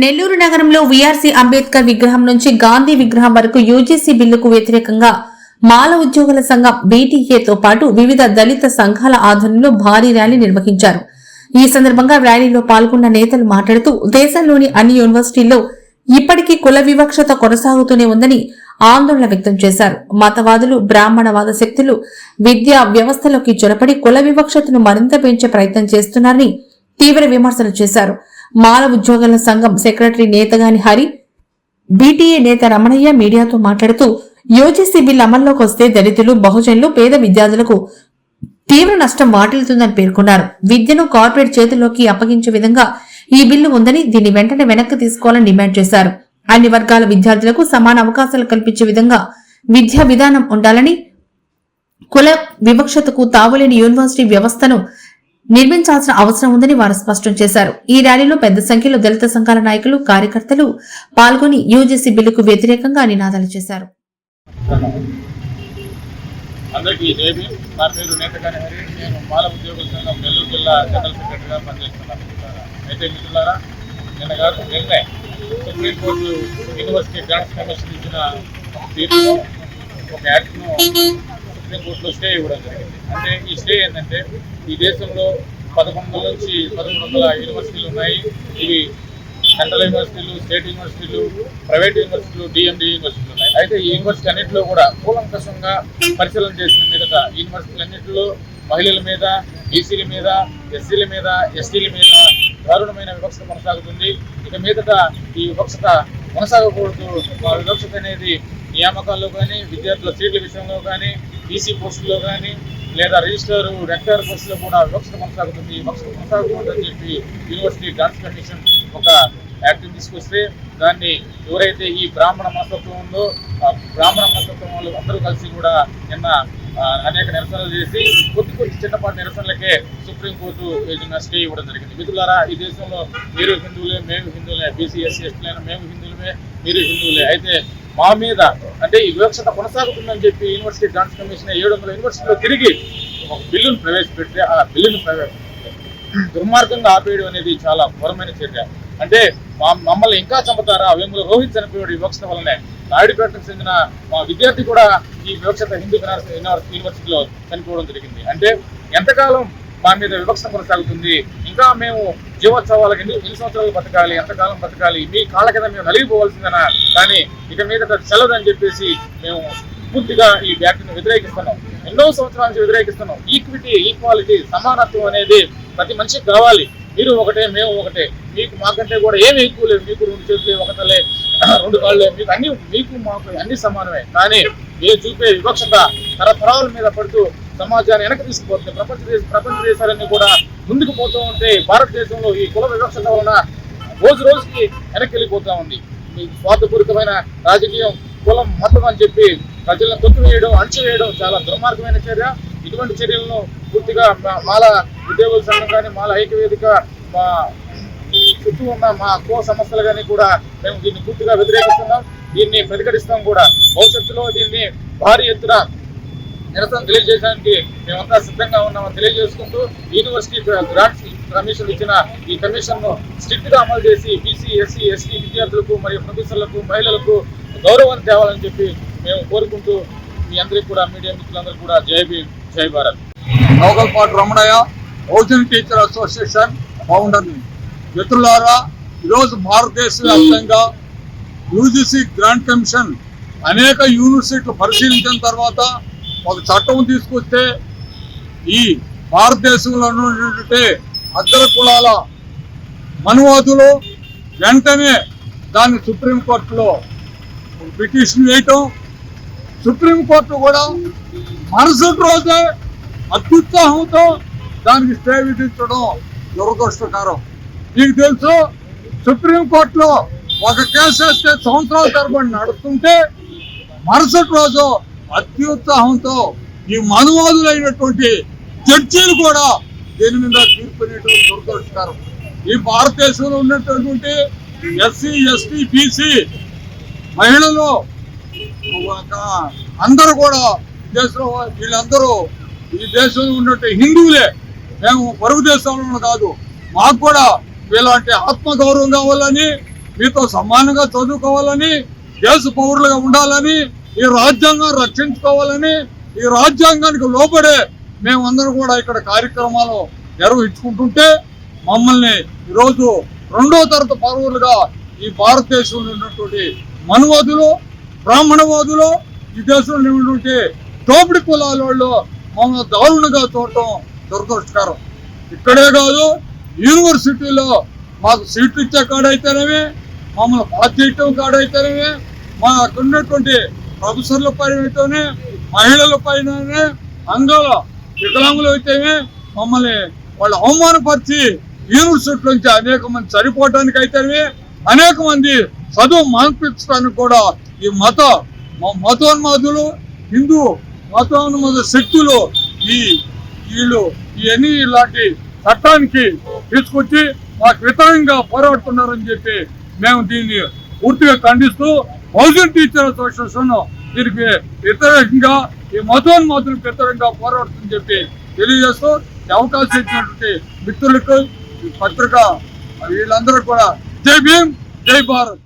నెల్లూరు నగరంలో వీఆర్సీ అంబేద్కర్ విగ్రహం నుంచి గాంధీ విగ్రహం వరకు యూజీసీ బిల్లుకు వ్యతిరేకంగా మాల ఉద్యోగుల సంఘం బీటీఏతో పాటు వివిధ దళిత సంఘాల ఆధ్వర్యంలో భారీ ర్యాలీ నిర్వహించారు. ఈ సందర్భంగా ర్యాలీలో పాల్గొన్న నేతలు మాట్లాడుతూ దేశంలోని అన్ని యూనివర్సిటీల్లో ఇప్పటికీ కుల వివక్షత కొనసాగుతూనే ఉందని ఆందోళన వ్యక్తం చేశారు. మతవాదులు బ్రాహ్మణవాద శక్తులు విద్యా వ్యవస్థలోకి చొరపడి కుల వివక్షతను మరింత పెంచే ప్రయత్నం చేస్తున్నారని తీవ్ర విమర్శలు చేశారు. మాల ఉద్యోగుల సంఘం సెక్రటరీ నేతగాని హరి బీటీఏ నేత రమణయ్య మీడియాతో మాట్లాడుతూ యూజీసీ బిల్ అమల్లోకి వస్తే దళితులు బహుజనులు పేద విద్యార్థులకు తీవ్ర నష్టం వాటిల్లుతుందని పేర్కొన్నారు. విద్యను కార్పొరేట్ చేతుల్లోకి అప్పగించే విధంగా ఈ బిల్లు ఉందని దీన్ని వెంటనే వెనక్కి తీసుకోవాలని డిమాండ్ చేశారు. అన్ని వర్గాల విద్యార్థులకు సమాన అవకాశాలు కల్పించే విధంగా విద్యా విధానం ఉండాలని కుల వివక్షతకు తావులేని యూనివర్సిటీ వ్యవస్థను నిర్మించాల్సిన అవసరం ఉందని వారు స్పష్టం చేశారు. ఈ ర్యాలీలో పెద్ద సంఖ్యలో దళిత సంఘాల నాయకులు కార్యకర్తలు పాల్గొని యూజీసీ బిల్లుకు వ్యతిరేకంగా నినాదాలు చేశారు. అందరికీ నా పేరు నేతగాని హరి. నేను ఉద్యోగుల సంఘం నెల్లూరు జిల్లా జనరల్ సెక్రటరీగా పనిచేస్తున్నాను అయితే మిత్రులారా నిన్న నిన్నే సుప్రీంకోర్టు యూనివర్సిటీ గ్రాంట్స్ కమిషన్ ఇచ్చిన ఒక ఒక యాక్ట్ను సుప్రీంకోర్టులో స్టే ఇవ్వడం జరిగింది. అంటే ఈ స్టే ఏంటంటే ఈ దేశంలో పదకొండు వందల నుంచి పదమూడు వందల యూనివర్సిటీలు ఉన్నాయి. ఇవి సెంట్రల్ యూనివర్సిటీలు స్టేట్ యూనివర్సిటీలు ప్రైవేట్ యూనివర్సిటీలు డిఎండి యూనివర్సిటీలు ఉన్నాయి. అయితే ఈ యూనివర్సిటీ అన్నింటిలో కూడా కూలంకషంగా పరిశీలన చేసిన మీదట యూనివర్సిటీలు అన్నింటిలో మహిళల మీద బీసీల మీద ఎస్సీల మీద ఎస్టీల మీద దారుణమైన వివక్షత కొనసాగుతుంది. ఇక మీదట ఈ వివక్షత కొనసాగకూడదు. ఆ వివక్షత అనేది నియామకాల్లో కానీ విద్యార్థుల సీట్ల విషయంలో కానీ బీసీ పోస్టుల్లో కానీ లేదా రిజిస్టర్ రెక్టర్ బస్సులో కూడా వివక్షత కొనసాగుతుంది. వివక్షత కొనసాగుతుందని చెప్పి యూనివర్సిటీ డాన్స్ కమిషన్ ఒక యాక్ట్ తీసుకొస్తే దాన్ని ఎవరైతే ఈ బ్రాహ్మణ మనస్తత్వం ఉందో బ్రాహ్మణ మనస్తత్వం వాళ్ళు అందరూ కలిసి కూడా నిన్న అనేక నిరసనలు చేసి కొద్ది కొద్ది చిన్నపాటి నిరసనలకే సుప్రీంకోర్టు ఏదైనా స్టే ఇవ్వడం జరిగింది. మిత్రులారా ఈ దేశంలో మీరు హిందువులే మేము హిందువులే బీసీ ఎస్సీ ఎస్టీలైనా మేము హిందువులమే మీరు హిందువులే. అయితే మా మీద అంటే ఈ వివక్షత కొనసాగుతుందని చెప్పి యూనివర్సిటీ గ్రాంట్స్ కమిషన్ ఏడు వందల యూనివర్సిటీలో తిరిగి ఒక బిల్లును ప్రవేశపెట్టి ఆ బిల్లును ప్రవేశ దుర్మార్గంగా ఆపేయడం అనేది చాలా ఘోరమైన చర్య. అంటే మా మమ్మల్ని ఇంకా చంపుతారా? వేముల రోహిత్ చనిపోయాడు వివక్షత వల్లనే. నాయుడుపేటకు చెందిన మా విద్యార్థి కూడా ఈ వివక్షత హిందూ యూనివర్సిటీ- యూనివర్సిటీలో చనిపోవడం జరిగింది. అంటే ఎంతకాలం మా మీద వివక్ష కొనసాగుతుంది? ఇంకా మేము జీవోత్సవాలకి ఎన్ని ఎన్ని సంవత్సరాలు బతకాలి ఎంతకాలం బతకాలి మీ కాళ్ళ కింద మేము నలిగిపోవాల్సిందనా? కానీ ఇక మీద చెల్లదని చెప్పేసి మేము పూర్తిగా ఈ వ్యాఖ్యను వ్యతిరేకిస్తున్నాం. ఎన్నో సంవత్సరాల నుంచి వ్యతిరేకిస్తున్నాం. ఈక్విటీ ఈక్వాలిటీ సమానత్వం అనేది ప్రతి మనిషికి కావాలి. మీరు ఒకటే మేము ఒకటే. మీకు మాకంటే కూడా ఏమి ఎక్కువ లేదు. మీకు రెండు చేతులే ఒకటలే రెండు కాళ్ళే. మీకు అన్ని మీకు మాకు అన్ని సమానమే. కానీ ఏ చూపే వివక్షత తరతరాల మీద పడుతూ సమాజాన్ని వెనక్కి తీసుకుపోతుంది. ప్రపంచ దేశ ప్రపంచ దేశాలన్నీ కూడా ముందుకు పోతూ ఉంటే భారతదేశంలో ఈ కుల వివక్షత వలన రోజు రోజుకి వెనక్కి వెళ్ళిపోతూ ఉంది. ఈ స్వార్థపూరితమైన రాజకీయం కులం మతం అని చెప్పి ప్రజలను తొక్కివేయడం అణచివేయడం చాలా దుర్మార్గమైన చర్య. ఇటువంటి చర్యలను పూర్తిగా మాల ఉద్యోగుల సంఘం కానీ మాల ఐక్యవేదిక మా చుట్టూ ఉన్న మా కో సంస్థలు కానీ కూడా మేము దీన్ని పూర్తిగా వ్యతిరేకిస్తున్నాం. దీన్ని ప్రతిఘటిస్తాం కూడా. భవిష్యత్తులో దీన్ని భారీ ఎత్తున నిరసన తెలియజేయడానికి మేమంతా సిద్ధంగా ఉన్నామని తెలియజేసుకుంటూ యూనివర్సిటీ గ్రాంట్స్ కమిషన్ ఇచ్చిన ఈ కమిషన్ను స్ట్రిక్ట్గా అమలు చేసి బీసీ ఎస్సీ ఎస్టీ విద్యార్థులకు మరియు ప్రొఫెసర్లకు మహిళలకు గౌరవాన్ని తేవాలని చెప్పి మేము కోరుకుంటూ మీ అందరికీ కూడా మీడియా మిత్రులందరూ కూడా జై భీమ్ జై భారత్. నౌకల్పాటి రమణయ్య హౌసింగ్ టీచర్ అసోసియేషన్ ఫౌండర్ని మిత్రులారా ఈరోజు భారతదేశ వ్యాప్తంగా యూజీసీ గ్రాంట్ కమిషన్ అనేక యూనివర్సిటీలు పరిశీలించిన తర్వాత ఒక చట్టం తీసుకొస్తే ఈ భారతదేశంలో ఉన్నటువంటి అగ్ర కులాల మనువాదులు వెంటనే దాన్ని సుప్రీంకోర్టులో పిటిషన్ వేయటం. సుప్రీంకోర్టు కూడా మరుసటి రోజే అత్యుత్సాహంతో దానికి స్టే విధించడం దురదృష్టకరం. మీకు తెలుసు సుప్రీంకోర్టులో ఒక కేసు వేస్తే సంవత్సరాల తరబడి నడుస్తుంటే మరుసటి రోజు అత్యుత్సాహంతో ఈ మనువాదులైనటువంటి జడ్జీలు కూడా దీని మీద తీర్పునేటువంటి దురదృష్టకరం. ఈ భారతదేశంలో ఉన్నటువంటి ఎస్సీ ఎస్టీ బీసీ మహిళలు ఒక అందరూ కూడా దేశంలో వీళ్ళందరూ ఈ దేశంలో ఉన్నట్టు హిందువులే. మేము పొరుగు దేశంలో కాదు. మాకు కూడా వీళ్ళంటే ఆత్మగౌరవం కావాలని మీతో సమానంగా చదువుకోవాలని దేశ పౌరులుగా ఉండాలని ఈ రాజ్యాంగం రక్షించుకోవాలని ఈ రాజ్యాంగానికి లోపడే మేమందరం కూడా ఇక్కడ కార్యక్రమాలు నిర్వహించుకుంటుంటే మమ్మల్ని ఈరోజు రెండో తరగతి పౌరులుగా ఈ భారతదేశంలో ఉన్నటువంటి మనువాదులు బ్రాహ్మణవాదులు ఈ దేశంలో ఉన్నటువంటి దోపిడి కులాల వాళ్ళు మమ్మల్ని దారుణంగా చూడటం దురదృష్టకరం. ఇక్కడే కాదు యూనివర్సిటీలో మాకు సీట్లు ఇచ్చే కాడైతేనేమి మమ్మల్ని పాస్ చేయటం కాడైతేనేమి మా అక్కడ ఉన్నటువంటి ప్రొఫెసర్ల పైన మహిళల పైన అంగంలో వికలాంగులు అయితేనే మమ్మల్ని వాళ్ళు అవమానపరిచి యూనివర్సిటీ నుంచి అనేక మంది చనిపోవటానికి అయితేనే అనేక మంది చదువు మాన్పించడానికి కూడా ఈ మత మతోన్మాదులు హిందూ మతోన్మాద శక్తులు ఈ వీళ్ళు ఇవన్నీ ఇలాంటి చట్టానికి తీసుకొచ్చి మాకు వితంగా పోరాడుతున్నారని చెప్పి మేము దీన్ని పూర్తిగా ఖండిస్తూ బహుజన్ టీచర్ అసోసియేషన్ దీనికి వ్యతిరేకంగా ఈ మతోన్మాదులకు వ్యతిరేకంగా పోరాడుతుందని చెప్పి తెలియజేస్తూ అవకాశం ఇచ్చినటువంటి మిత్రులకు పత్రిక వీళ్ళందరూ కూడా జై భీమ్ జై భారత్.